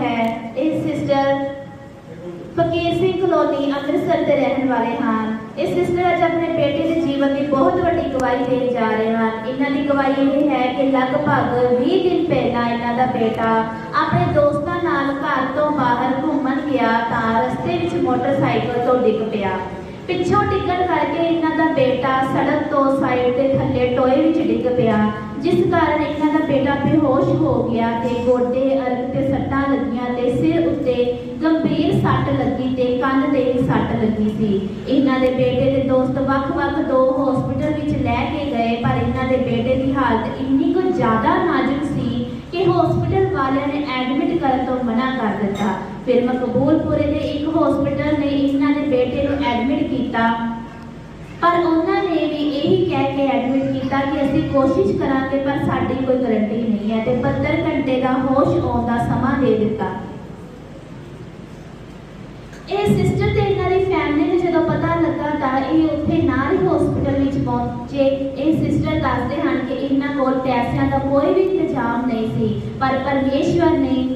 ਹੈ। ਇਹ ਸਿਸਟਰ ਫਕੀਰ ਸਿੰਘ ਕਲੋਨੀ ਅੰਮ੍ਰਿਤਸਰ ਦੇ ਰਹਿਣ ਵਾਲੇ ਹਨ। ਇਸ ਸਿਸਟਰ ਅੱਜ ਆਪਣੇ ਬੇਟੇ ਦੇ ਜੀਵਨ ਦੀ ਬਹੁਤ ਵੱਡੀ ਗਵਾਹੀ ਦੇ ਜਾ ਰਹੇ ਹਨ। ਇਹਨਾਂ ਦੀ ਗਵਾਹੀ ਇਹ ਹੈ ਕਿ ਲਗਭਗ 20 ਦਿਨ ਪਹਿਲਾਂ ਇਹਨਾਂ ਦਾ ਬੇਟਾ ਆਪਣੇ ਦੋਸਤਾਂ ਨਾਲ ਘਰ ਤੋਂ ਬਾਹਰ ਘੁੰਮਣ ਗਿਆ ਤਾਂ ਰਸਤੇ ਵਿੱਚ ਮੋਟਰਸਾਈਕਲ ਤੋਂ ਡਿੱਗ ਪਿਆ। ਪਿੱਛੋਂ ਡਿੱਗਣ ਕਰਕੇ ਇਹਨਾਂ ਦਾ ਬੇਟਾ ਸੜਕ ਤੋਂ ਸਾਈਡ ਤੇ ਥੱਲੇ ਟੋਏ ਵਿੱਚ ਡਿੱਗ ਪਿਆ, ਜਿਸ ਕਾਰਨ ਇਹਨਾਂ ਦਾ ਬੇਟਾ ਬੇਹੋਸ਼ ਹੋ ਗਿਆ ਤੇ ਗੋਡੇ ਅਰਗ ਤੇ ਸੱਟਾਂ ਲੱਗੀਆਂ ਤੇ ਸਿਰ ਉੱਤੇ ਗੰਭੀਰ ਸੱਟ ਲੱਗੀ ਤੇ ਕੰਨ ਤੇ ਵੀ ਸੱਟ ਲੱਗੀ ਸੀ। ਇਹਨਾਂ ਦੇ ਬੇਟੇ ਦੇ ਦੋਸਤ ਵੱਖ-ਵੱਖ ਦੋ ਹਸਪੀਟਲ ਵਿੱਚ ਲੈ ਕੇ ਗਏ, ਪਰ ਇਹਨਾਂ ਦੇ ਬੇਟੇ ਦੀ ਹਾਲਤ ਇੰਨੀ ਕੁ ਜ਼ਿਆਦਾ ਨਾਜ਼ੁਕ ਸੀ ਕਿ ਹਸਪੀਟਲ ਵਾਲਿਆਂ ਨੇ ਐਡਮਿਟ ਕਰਨ ਤੋਂ ਮਨਾ ਕਰ ਦਿੱਤਾ। ਫਿਰ ਮਕਬੂਲਪੁਰੇ ਦੇ ਇੱਕ ਹਸਪੀਟਲ ਨੇ ਇਹਨਾਂ ਦੇ ਬੇਟੇ ਨੂੰ ਐਡਮਿਟ ਕੀਤਾ। ਪਰ ਉਹਨਾਂ ਨੇ ਵੀ ਇਹੀ ਕਹਿ ਕੇ ਐਡਮਿਟ ਕੀਤਾ ਕਿ ਅਸੀਂ ਕੋਸ਼ਿਸ਼ ਕਰਾਂਗੇ, ਪਰ ਸਾਡੀ ਕੋਈ ਗਰੰਟੀ ਨਹੀਂ ਹੈ ਤੇ 72 ਘੰਟੇ ਦਾ ਹੋਸ਼ ਆਉਣ ਦਾ ਸਮਾਂ ਦੇ ਦਿੱਤਾ। ਇਹ ਸਿਸਟਰ ਤੇ ਜਦੋਂ ਪਤਾ ਲੱਗਾ ਤਾਂ ਇਹ ਉੱਥੇ ਨਾਲ ਹੀ ਹਸਪੀਟਲ ਵਿੱਚ ਪਹੁੰਚੇ। ਇਹ ਸਿਸਟਰ ਦੱਸਦੇ ਹਨ ਕਿ ਇਹਨਾਂ ਕੋਲ ਪੈਸਿਆਂ ਦਾ ਕੋਈ ਵੀ ਇੰਤਜ਼ਾਮ ਨਹੀਂ ਸੀ, ਪਰ ਪਰਮੇਸ਼ਵਰ ਨੇ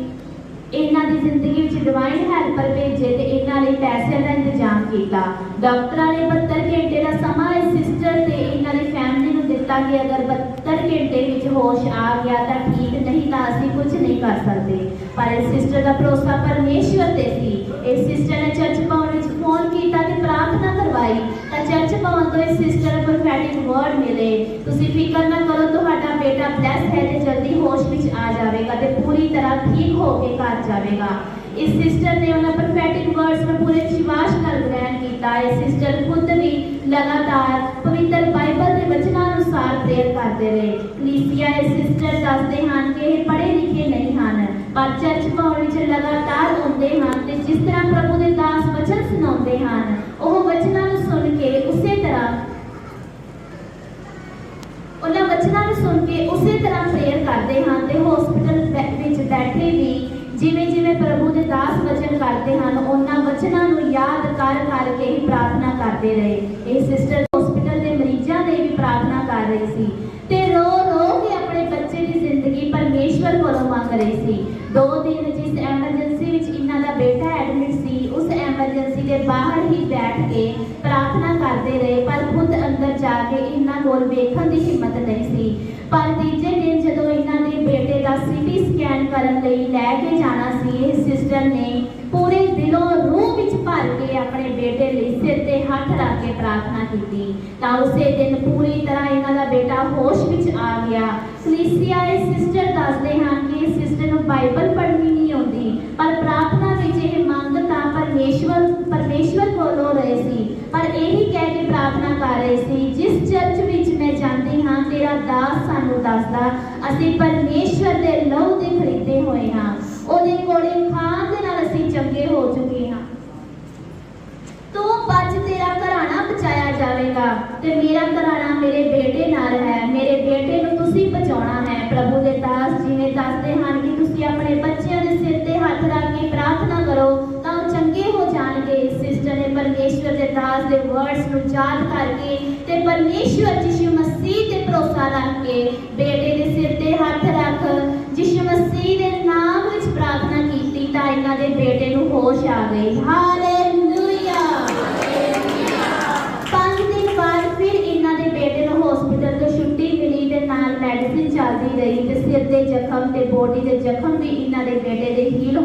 ਇਹਨਾਂ ਦੀ ਜ਼ਿੰਦਗੀ ਵਿੱਚ ਡਿਵਾਈਨ ਹੈਲਪਰ ਭੇਜੇ ਤੇ ਇਹਨਾਂ ਲਈ ਪੈਸਿਆਂ ਦਾ ਇੰਤਜ਼ਾਮ ਕੀਤਾ। ਡਾਕਟਰਾਂ ਨੇ 72 ਘੰਟੇ ਦਾ ਸਮਾਂ ਇਸ ਸਿਸਟਰ ਤੇ ਇਹਨਾਂ ਦੀ ਫੈਮਿਲੀ ਨੂੰ ਦਿੱਤਾ ਕਿ ਅਗਰ 72 ਘੰਟੇ ਵਿੱਚ ਹੋਸ਼ ਆ ਗਿਆ ਤਾਂ ਠੀਕ ਨਹੀਂ ਤਾਂ ਅਸੀਂ ਕੁਝ ਨਹੀਂ ਕਰ ਸਕਦੇ। ਪਰ ਇਸ ਸਿਸਟਰ ਦਾ ਭਰੋਸਾ ਪਰਮੇਸ਼ਵਰ ਤੇ ਸੀ। ਇਸ ਸਿਸਟਰ ਨੇ ਚਰਚ ਭਵਨ ਵਿੱਚ ਫੋਨ ਕੀਤਾ ਤੇ ਪ੍ਰਾਰਥਨਾ ਕਰਵਾਈ ਤਾਂ ਚਰਚ ਭਵਨ ਤੋਂ ਇਸ ਸਿਸਟਰ ਨੂੰ ਪ੍ਰੋਫੈਟਿਕ ਵਰਡ ਮਿਲੇ। ਤੁਸੀਂ ਫਿਕਰ ਨਾ ਕਰੋ, ਤੁਹਾਡਾ ਬੇਟਾ ਬਲੈਸ ਹੈ ਤੇ ਜਲਦੀ ਹੋਸ਼ ਵਿੱਚ ਆ ਜਾਵੇਗਾ ਤੇ ਪੂਰੀ ਤਰ੍ਹਾਂ ਠੀਕ ਹੋ ਕੇ ਘਰ ਜਾਵੇਗਾ। ਇਸ ਸਿਸਟਰ ਨੇ ਉਹਨਾਂ ਪ੍ਰੋਫੈਟਿਕ ਵਰਡਸ ਨੂੰ ਪੂਰੇ ਵਿਸ਼ਵਾਸ ਨਾਲ ਗ੍ਰਹਿਣ ਕੀਤਾ। ਇਹ ਸਿਸਟਰ ਖੁਦ ਵੀ ਲਗਾਤਾਰ ਪਵਿੱਤਰ ਬਾਈਬਲ ਦੇ ਵਚਨਾਂ ਅਨੁਸਾਰ ਪ੍ਰੇਅਰ ਕਰਦੇ ਰਹੇ। ਕਲੀਸਿਆ ਇਹ ਸਿਸਟਰ ਦੱਸਦੇ ਹਨ ਕਿ ਇਹ ਪੜ੍ਹੇ ਲਿਖੇ ਨਹੀਂ ਹਨ, ਪਰ ਚਰਚ ਭਵਨ ਵਿੱਚ ਲਗਾਤਾਰ ਆਉਂਦੇ ਹਨ ਤੇ ਜਿਸ ਤਰ੍ਹਾਂ ਪ੍ਰਭੂ ਦੇ ਦਾਸ ਵਚਨ ਸੁਣਾਉਂਦੇ ਹਨ, ਉਹ ਵਚਨਾਂ ਨੂੰ ਸੁਣ ਕੇ ਉਸੇ ਤਰ੍ਹਾਂ ਵਚਨਾਂ ਨੂੰ ਸੁਣ ਕੇ ਉਸੇ ਤਰ੍ਹਾਂ ਪ੍ਰੇਅਰ ਕਰਦੇ ਹਨ ਤੇ ਹਸਪੀਟਲ ਵਿੱਚ ਬੈਠੇ ਵੀ ਜਿਵੇਂ ਜਿਵੇਂ ਪ੍ਰਭੂ ਦੇ ਦਾਸ ਵਚਨ ਕਰਦੇ ਹਨ, ਉਹਨਾਂ ਵਚਨਾਂ ਨੂੰ ਯਾਦ ਕਰ ਕਰ ਕੇ ਹੀ ਪ੍ਰਾਰਥਨਾ ਕਰਦੇ ਰਹੇ। ਇਹ ਸਿਸਟਰ ਹਸਪੀਟਲ ਦੇ ਮਰੀਜ਼ਾਂ ਦੇ ਵੀ ਪ੍ਰਾਰਥਨਾ ਕਰ ਰਹੀ ਸੀ। ਤੇ ਰੋ ਰੋ ਕੇ ਆਪਣੇ ਬੱਚੇ ਦੀ ਜ਼ਿੰਦਗੀ ਪਰਮੇਸ਼ਵਰ ਕੋਲੋਂ ਮੰਗ ਰਹੀ ਸੀ। ਦੋ ਦਿਨ ਜਿਸ ਐਮਰਜੈਂਸੀ ਵਿੱਚ ਇਹਨਾਂ ਦਾ ਬੇਟਾ ਐਡਮਿਟ ਐਮਰਜੈਂਸੀ ਦੇ ਬਾਹਰ ਹੀ ਬੈਠ ਕੇ ਪ੍ਰਾਰਥਨਾ ਕਰਦੇ ਰਹੇ, ਪਰ ਖੁਦ ਅੰਦਰ ਜਾ ਕੇ ਇਹਨਾਂ ਕੋਲ ਵੇਖਣ ਦੀ ਹਿੰਮਤ ਨਹੀਂ ਸੀ। ਪਰ ਤੀਜੇ ਦਿਨ ਜਦੋਂ ਇਹਨਾਂ ਦੇ ਬੇਟੇ ਦਾ ਸੀਟੀ ਸਕੈਨ ਕਰਨ ਲਈ ਲੈ ਕੇ ਜਾਣਾ ਸੀ, ਇਹ ਸਿਸਟਰ ਨੇ ਪੂਰੇ ਦਿਲੋਂ ਰੂਹ ਵਿੱਚ ਭਰ ਕੇ ਆਪਣੇ ਬੇਟੇ ਲਈ ਸਿਰ ਤੇ ਹੱਥ ਰੱਖ ਕੇ ਪ੍ਰਾਰਥਨਾ ਕੀਤੀ। ਤਾਂ ਉਸੇ ਦਿਨ ਪੂਰੀ ਤਰ੍ਹਾਂ ਇਹਨਾਂ ਦਾ ਬੇਟਾ ਹੋਸ਼ ਵਿੱਚ ਆ ਗਿਆ। ਕਲੀਸਿਆ, ਇਹ ਸਿਸਟਰ ਦੱਸਦੇ ਹਨ ਕਿ ਸਿਸਟਰ ਨੂੰ ਬਾਈਬਲ ਪੜ੍ਹਨੀ ਨਹੀਂ ਆਉਂਦੀ ਪਰ ਪ੍ਰਾਰਥਨਾ ਵਿੱਚ ਇਹ ਮੰਗ ਤਾਂ ਪਰਮੇਸ਼ਵਰ ਪਰਮੇਸ਼ਵਰ ਕੋਲੋਂ ਰਹੇ ਸੀ ਪਰ ਇਹੀ ਕਹਿ ਕੇ ਪ੍ਰਾਰਥਨਾ ਕਰ ਰਹੇ ਸੀ ਜਿਸ ਚਰਚ ਵਿੱਚ ਮੈਂ ਜਾਂਦੀ ਹਾਂ ਤੇਰਾ ਦਾਸ ਸਾਨੂੰ ਦੱਸਦਾ, ਅਸੀਂ ਪਰਮੇਸ਼ਵਰ ਦੇ ਲਹੂ ਦੇ ਖਰੀਦੇ ਹੋਏ ਹਾਂ। ਉਹਦੇ ਕੋਲੇ ਖਾਣ ਦੇ ਨਾਲ ਅਸੀਂ ਚੰਗੇ ਹੋ ਚੁੱਕੇ ਹਾਂ। ਤੂੰ ਬਚ ਤੇਰਾ ਘਰਾਣਾ ਬਚਾਇਆ ਜਾਵੇਗਾ ਤੇ ਮੇਰਾ ਘਰਾਣਾ ਮੇਰੇ ਬੇਟੇ ਨਾਲ ਹੈ। ਮੇਰੇ ਬੇਟੇ ਨੂੰ ਤੁਸੀਂ ਬਚਾਉਣਾ ਹੈ। ਪ੍ਰਭੂ ਦੇ ਦਾਸ ਜੀ ਨੇ ਦੱਸ ਕਿ ਤੁਸੀਂ ਆਪਣੇ ਬੱਚਿਆਂ ਦੇ ਸਿਰ ਤੇ ਹੱਥ ਰੱਖ ਕੇ ਪ੍ਰਾਰਥਨਾ ਕਰੋ ਤਾਂ ਉਹ ਚੰਗੇ ਹੋ ਜਾਣਗੇ ਸਿਸਟਰ ਨੇ ਪਰਮੇਸ਼ਵਰ ਦੇ ਦਾਸ ਦੇ ਵਰਡਸ ਨੂੰ ਯਾਦ ਕਰਕੇ ਤੇ ਪਰਮੇਸ਼ਵਰ ਯਿਸੂ ਮਸੀਹ ਤੇ ਭਰੋਸਾ ਰੱਖ ਕੇ ਬੇਟੇ ਦੇ ਸਿਰ ਤੇ ਹੱਥ ਰੱਖ ਯਿਸੂ ਮਸੀਹ ਦੇ ਨਾਮ ਵਿੱਚ ਪ੍ਰਾਰਥਨਾ ਕੀਤੀ ਤਾਂ ਇਹਨਾਂ ਦੇ ਬੇਟੇ ਨੂੰ ਹੋਸ਼ ਆ ਗਈ। ਹਾਲੇਲੂਇਆ ਪੰਜ ਦਿਨ ਬਾਅਦ ਫਿਰ ਇਹਨਾਂ ਦੇ ਬੇਟੇ ਨੂੰ ਹਸਪੀਟਲ ਤੋਂ ਛੁੱਟੀ ਮਿਲੀ ਤੇ ਨਾਲ ਮੈਡੀਸਿਨ ਚੱਲਦੀ ਰਹੀ ਤੇ ਸਿਰ ਦੇ ਜ਼ਖਮ ਤੇ ਬੋਡੀ ਦੇ ਜ਼ਖਮ ਵੀ ਇਹਨਾਂ ਦੇ ਬੇਟੇ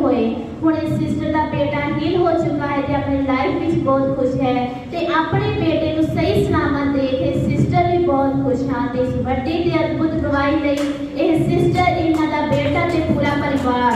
ਹੋਏ। ਹੁਣ ਇਸ ਸਿਸਟਰ ਦਾ ਬੇਟਾ ਹੀਲ ਹੋ ਚੁੱਕਾ ਹੈ ਤੇ ਆਪਣੀ ਲਾਈਫ ਵਿੱਚ ਬਹੁਤ ਖੁਸ਼ ਹੈ। ਤੇ ਆਪਣੇ ਬੇਟੇ ਨੂੰ ਸਹੀ ਸਲਾਮਤ ਦੇਖ ਕੇ ਸਿਸਟਰ ਵੀ ਬਹੁਤ ਖੁਸ਼ ਹਾਂ ਤੇ ਇਸ ਵੱਡੀ ਤੇ ਅਦਭੁਤ ਗਵਾਹੀ ਲਈ ਇਹ ਸਿਸਟਰ ਇਹਨਾਂ ਦਾ ਬੇਟਾ ਤੇ ਪੂਰਾ ਪਰਿਵਾਰ।